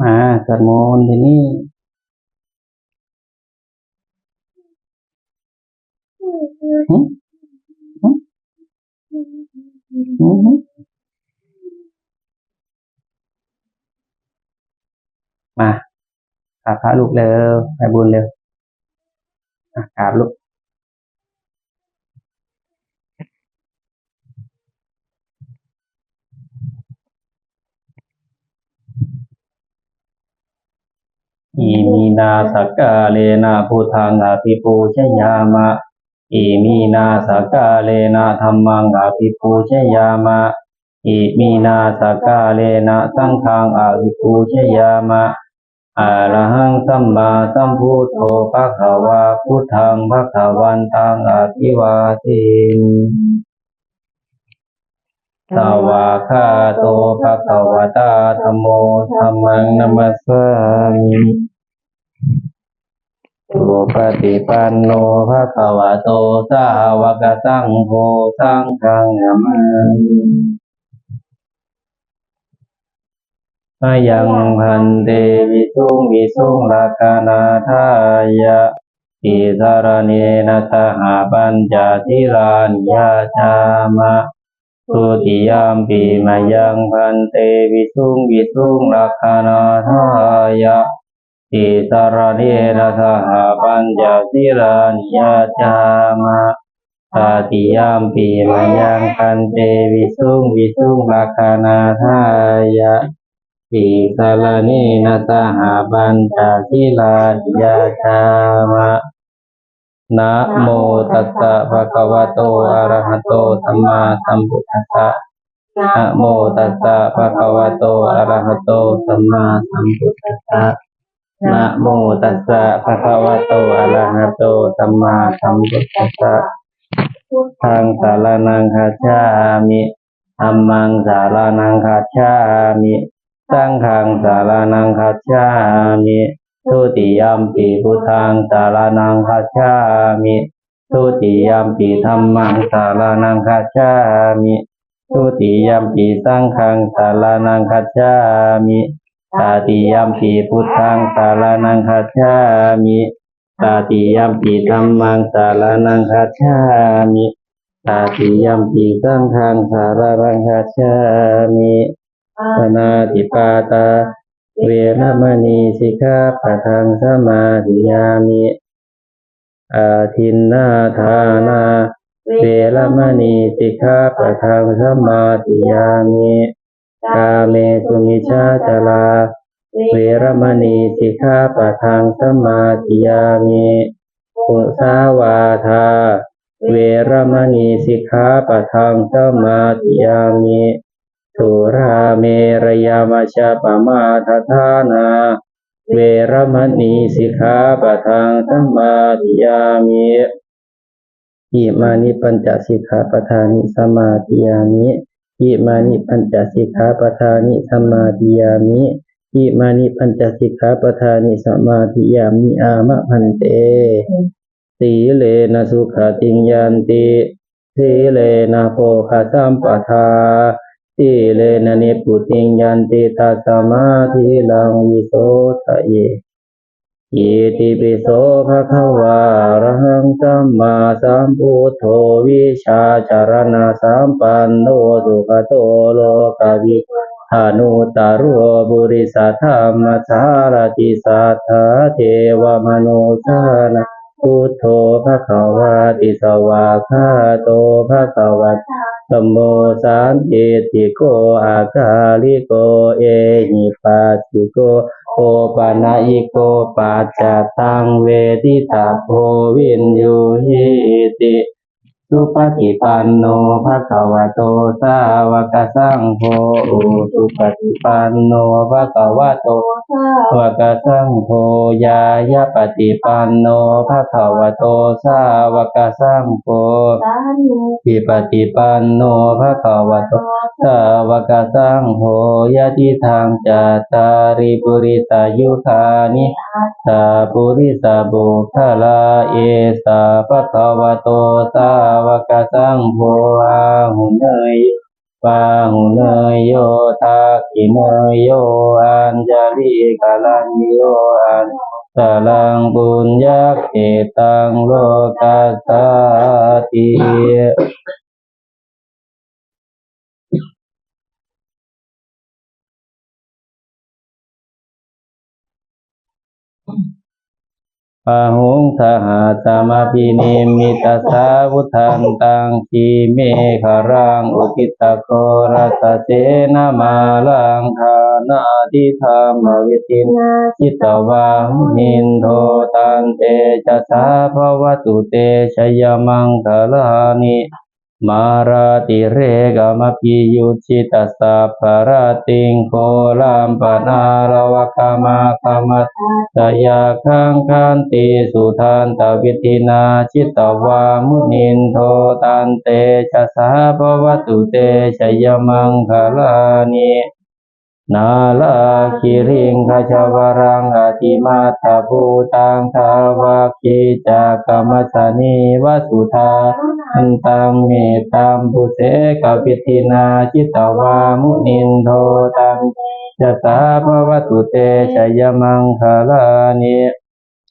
มาสวดมนต์ที่นี่มากราบพระลูกเร็วไปบุญเร็วอะกราบลูก อิมีนาสกกาเลนะพุทธังอภิปูชยามะอิมีนาสกกาเลนะธัมมังอภิปูชยามะอิมีนาสกกาเลนะสังฆังอภิปูชยามะอะระหังสัมมาสัมพุทโธภะคะวาพุทธังภะคะวันตังอภิวาเทมิสวากขาโตภะคะวะตาธัมโมธัมมังนัมมัสสามิ สุปฏิปันโนภะคะวะโตสาวกสังโฆสังฆังนามามิอายังพันเตวิสุงวิสุงลากานาทายะอิสารเนนะสหปัญจทิลานิยาจามะทุติยามปีมายังพันเตวิสุงวิสุงลักขณาทายะ ติสารเนนะสหปัญจสิลานิยาจามะตาติยามปีมายังพันเตวิสุงวิสุงลักขณาทายะติสารเนนะสหปัญจสิลานิยาจามะนะโมตัสสะภะคะวะโตอะระหะโตสัมมาสัมพุทธัสสะนะโมตัสสะภะคะวะโตอะระหะโตสัมมาสัมพุทธัสสะ นะโมตัสสะภะคะวะโตอะระหะโตสัมมาสัมพุทธัสสะทางสารนังคาชามิธัมมังสารนังคาชามิสังฆังสารนังคาชามิทุติยามปีพุทธังสารนังคัจฉามิทุติยามปีธรรมังสารนังคัจฉามิทุติยามปีสังฆังสารนังคัจฉามิ ตาติยมปีพุทธังสารนังคัจฉามิตาติยมปีธรรมังสารนังคัจฉามิตาติยมปีสังฆังสารนังคัจฉามิปนาติปาตา เวรมณีสิกขาปะทังสมาธิยามิอาทินนาทานาเวรมณีสิกขาปะทังสมาธิยามิ กาเมสุมิชาจาราเวรมณีสิกขาปะทังสมาธิยามิปุสาวาทา เวรมณีสิกขาปะทังสมาธิยามิสุราเมรยามาชาปมาทธานา เวรมณีสิกขาปะทังสมาธิยามิอิมานิปัญจสิกขาปทานิสมาธิยามิ อิมานิปัญจสิกขาปทานิสมาธิยามิอิมานิปัญจสิกขาปทานิสมาธิยามิอามะพันเตสีเลนะสุขติงยันติสีเลนะโภคสัมปทาสีเลนะนิพุติยันติตัสสมาธิลังวิโสทะเย อิติปิโสภะคะวาอะระหังสัมมาสัมพุทโธวิชาจารณะสัมปันโนสุขโตโลกวิทานุตารุบุริสธรรมสารติสัทธาเทวมโนสานะ พุทโธภะขาวะติสวาคาโตภะขาวะธัมโมสามเอติโกอาคาลิโกเอหิปัสสิโกโอปะนาอิโกปัจจตังเวทิตาโพวินยูหิติ สุปฏิปันโนภะคะวะโตสาวกสังโฆสุปฏิปันโนภะคะวะโตสาวกสังโฆยายะปฏิปันโนภะคะวะโตสาวกสังโฆปิปฏิปันโนภะคะวะโตสาวกสังโฆยะติทางจัตตาริปุริสายุคานิสาปุริสาบุคลาเอสาภะคะวะโตสาวกสังโฆอาหุเนยปาหุเนยโยทักขิเนยโยอัญจลิกาลันโยอันสลังบุญยักเอตังโลกัสสาติ ปะหุงสหัสมาพินิมิตาสาวุธันตังคีเมฆรังอุกิตโกรัสเจนะมาลังคานาทิธรรมวิตินจิตวังหินโทตันเตจะสาภวตุเตชยมังคลานิ มาราติเรกามพิยุชิตาสะภราติงโคลัมปนารวะคามาคามัตสยาคังคันติสุทานตวิทินาชิตตวามุนินโทตันเตชะสาภวตุเตชยมังคลานิ นาลาคิริงขจวรังอติมาตาภูตังทาวาคิจากรรมสนีวสุธาอันตังเมตัมปุเสกปิตินาจิตตวามุนินโทตังจะสาภวตุเตชยมังคลานิ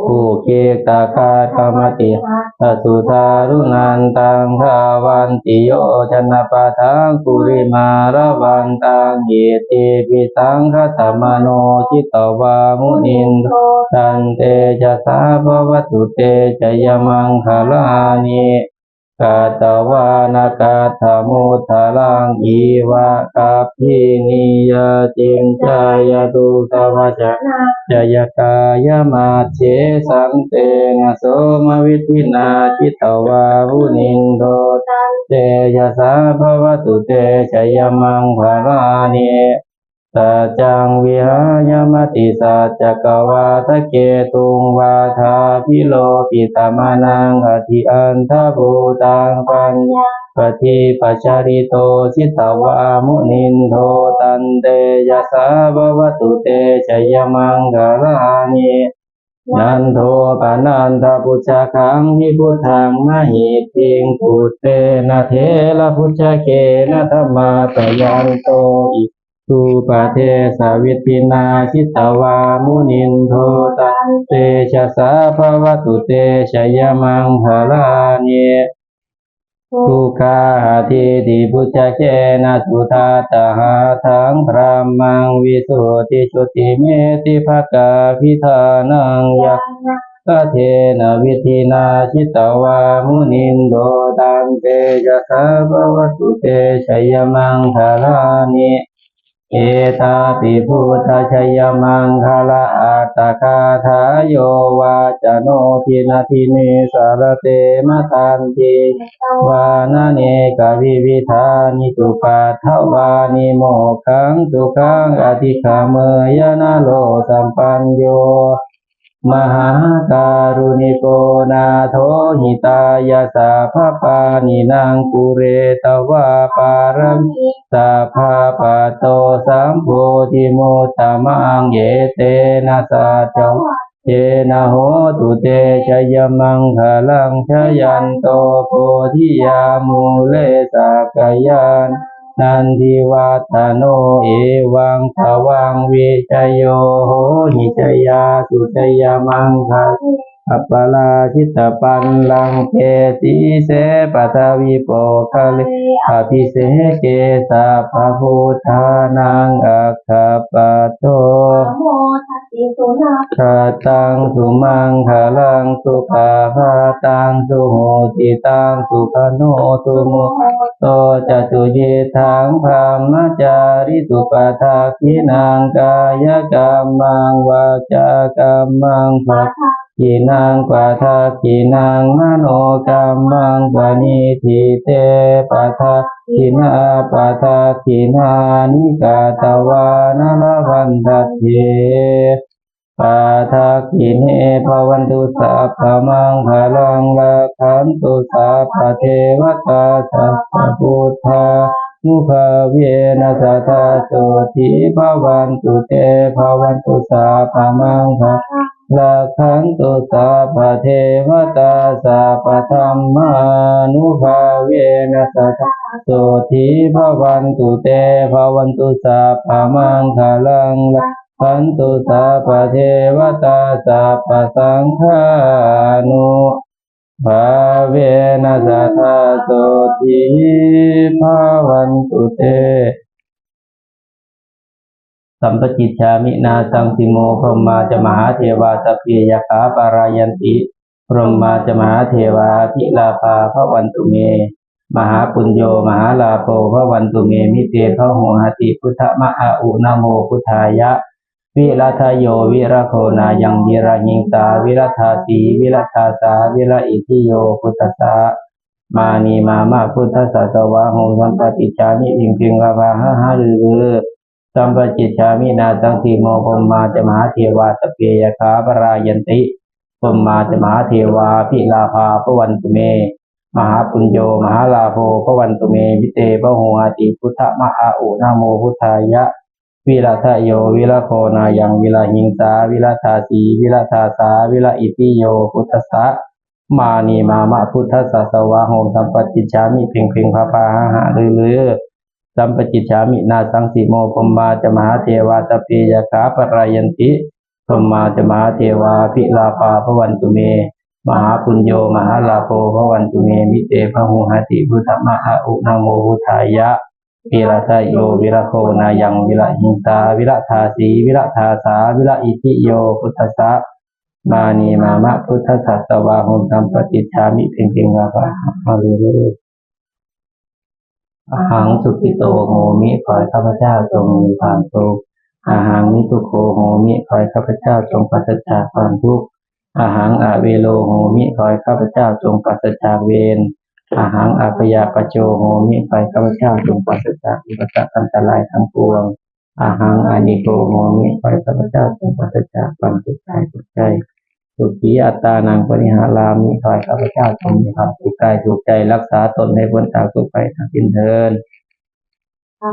ผู้เกตากาธรรมติสัสุทารุนันตังทาวันติโยชนะปะทังกุริมาระวันตังเยติปิสังคตมโนจิตตวามุนินตันเตจะสาภวตุเตชยมังคลานิ กาตวานากาธมุทาลังอีวะกาพินิยจินจายตุตวะจะจยกายมาเชสังเตนะโสมวิทินาจิตตวาวุนินโดเตยะสาภวตุเตชยมังภารานิ สัจจังวิหายมติสัจจกวาทะเกตุงวาทาพิโลปิตามานังอธิอันทภูตังปัญญาปฏิปัจจาริโตชิตตวามุนินโทตันเตยสาภวตุเตชยมังคลานินันโทปานันทพุชาคังหิพุทธังมหิติงพุตเตนะเทระพุชเกนะธรรมาตยันโตอิ สุปเทสวิตินาชิตวามุนินโทตันเตชะสาภวตุเตชยมังหลานิทุกขาทิติพุจเจนะสุทาตหาทังพระมังวิสุทธิชุติเมติภกาพิธานังยะกเทนะวิธีนาชิตวามุนินโดตันเตจะสาภวตุเตชยมังคลานิ เอตาติพุทธชยมังคลาอัตตคาทาโยวาจโนทินาทิเนสารเตมะทันติวานาเนกวิวิธานิจุปัทวานิโมขังสุขังอธิขามเมยนาโลสัมปัญโย มหาการุณิโกนาโทหิตายาสาภาปานินางกุเรตวาปารมสาภาปโตสัมโพธิโมตมังเยเตนะสัจวเจนะโหตุเตชยมังคลังชยันโตโพธิยามูเลสากยาน นันทิวัตโนเอวังสวังวิจโยโหหิจยาสุจยามังคะอัปปลาชิตปันลังเกสีเสปัทวิโปคะเลอภิเสเกสาภะพุทธานังอัคคปะโต คาตังสุมังคลังสุขาภาตังสุโหติตังสุขโนตุโมโตจตุเยทังพามจาริสุปทาคินังกายกรรมังวาจากรรมังภะกินังปะทากินังมโนกรรมังปณิทิเตปะทากินาปะทากินานิกาตวานลวันตัสเย ปาทักขิเนภวันตุสัพพมังคลังลาคันตุสัพเทวตาสัพพุทธามุขเวนะสัทธาโสทิภวันตุเตภวันตุสัพพมังคลาคันตุสัพเทวตาสัพธรรมานุภาเวนะสัทธาสสุธีพระวันตุเตภวันตุสัพพมังคลัง พันตุสัพพเทวตาสัพสังฆานุภาเวนัสสะทาโสธีภาวันตุเต สัมปจิตชามินาสังสิโมพรหมาจะมหาเทวาสพเพยคาปารายันติพรหมาจะมหาเทวาพิลาภาพระวันตุเม มหาปุญโยมหาลาโภพระวันตุเมมิเตพระโหหติพุทธมหาอุนะโมพุทธายะ วิรัทโยวิรโคนายังวิราหิงสาวิรัธาสีวิรัธาสาวิรอิทิโยพุทธสามานีมามาพุทธสสวะโหสัมปติจามิอิงพิงกาภาหาหาลือลือสัมปจิตชามินาสังสีโมพมมาจะมหาเทวาสพเพยคาปรายันติพมมาจะมหาเทวาพิลาภาพวันตุเม มหาปุญโยมหาลาโภพวันตุเมวิเตพระโหอาติพุทธมหาอุนาโมพุทธายะ วิรัทโย วิรโคนายังวิรหิงสาวิรธาสีวิรธาสาวิรอิติโยพุทธสะมานีมามะพุทธสสวะโหมสัมปติจามิเพ่งเพ่งพาพาหาหาลือลือสัมปจิตฉามินาสังสีโมพมมาจะมหาเทวาตเพยคาปรายันติพมมาจะมหาเทวาพิลาภาพวันตุเม มหาปุญโยมหาลาโภพวันตุเมมิเตพหุหติพุทธมหาอุนาโมพุทธายะ วิรัตโยวิรโคนายังวิระหิงสาวิระธาสีวิระธาสาวิระอิติโยพุทธสะมานีมามะพุทธสัสสวาหุมสัมปติชามิเพ่งเพ่งวาภามาเลยอาหังสุขิโตโหมิขอให้ข้าพเจ้าจงมีความสุขอาหังนิทุโคโหมิขอให้ข้าพเจ้าจงปราศจากความทุกข์อาหังอาเวโลโหมิขอให้ข้าพเจ้าจงปราศจากเวร อาหังอาพยาปโจโหมิขอให้ข้าพเจ้าจงปราศจากอุปสรรคอันตรายทั้งปวง อาหังอานิโกโหมิขอให้ข้าพเจ้าจงปราศจากความทุกข์กายทุกข์ใจสุขีอัตานังปริหารามิขอให้ข้าพเจ้าจงมีความสุขกายสุขใจรักษาตนให้พ้นจากทุกข์ไปทั้งสิ้นเทิน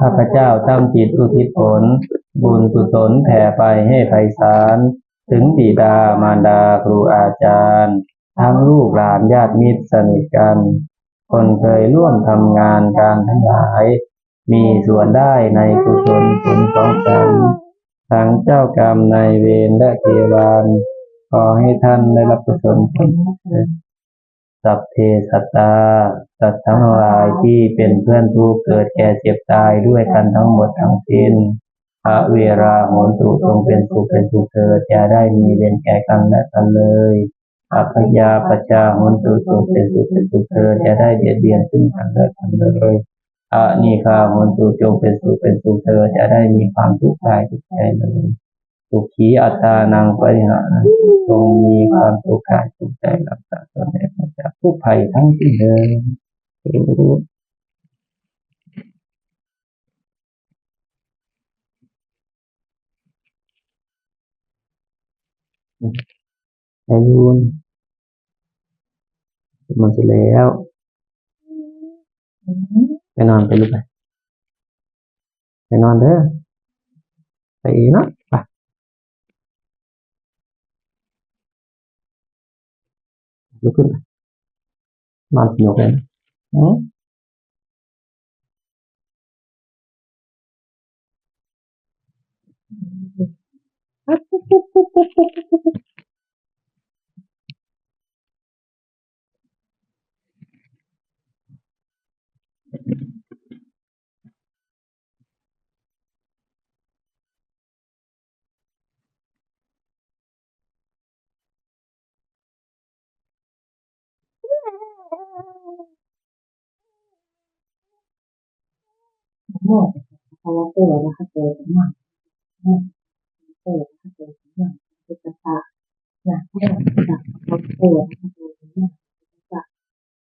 ข้าพเจ้าตั้งจิตอุทิศผล บุญกุศลแผ่ไปให้ไพศาลถึงบิดามารดาครูอาจารย์ ทั้งลูกหลานญาติมิตรสนิทกัน คนเคยร่วมทำงานการทั้งหลาย มีส่วนได้ในกุศลผลของฉันทั้งเจ้ากรรมนายเวรและเทวานขอให้ท่านได้รับกุศลผลสัพเพสัตตา สัตว์ทั้งหลายที่เป็นเพื่อนผู้เกิดแก่เจ็บตายด้วยกันทั้งหมดทั้งสิ้นพระเวราโหนตุจงเป็นสุขเป็นสุขเถิดอย่าได้มีเวรแก่กันและกันเลย อัพยาปชาโหนตุจงเป็นสุเป็นสุเถิดอย่าได้เบียดเบียนซึ่งกันและกันเลยอานิคาโหนตุจงเป็นสุเป็นสุเถิดอย่าได้มีความทุกข์กายทุกใจเลยสุขีอัตตานังปริหารจงมีความสุขกายสุขใจรักษาตนให้พ้นจากทุกภัยทั้งสิ้นเลยอืม อายุนมันเสร็จแล้วไปนอนไปลูกไปไปนอนเด้อไปอีกเนาะไปลุกขึ้นนอนสนุกเลยอืม นะอืม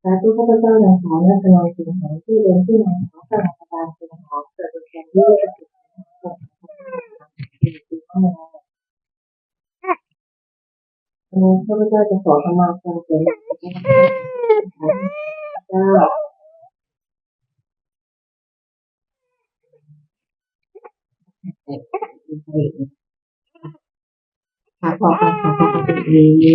สาธุข้าพเจ้ายังขอและทนายสิ่งของที่เดินที่มาของพระราชการสิ่งของเกิดเป็นด้วยสิ่งของสิ่งของข้าพเจ้าจะขอขมาความเสียหายเจ้าค่ะขอ ค่ะขอค่ะดี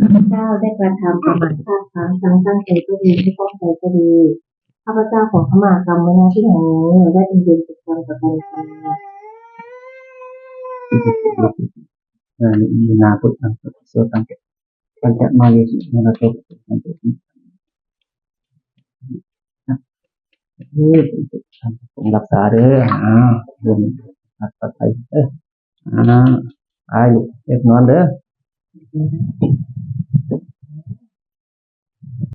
ข้าพเจ้าได้กระทำประมาทพลาดพลั้งทั้งตั้งใจก็ดีไม่ตั้งใจก็ดีข้าพเจ้าขอขมากรรมไว้น้าที่แห่งนี้และได้เป็นเวรเป็นกรรมต่อไปในภายหน้าเออมีนาพุทธังสุโสตังเกปัญจมายุสิมรโตปัญจมิเฮ้ยผมรักษาเด้ออ้าวเรื่อง หัดไปเอออ่าอายลูเอ็ดนอนเด้อ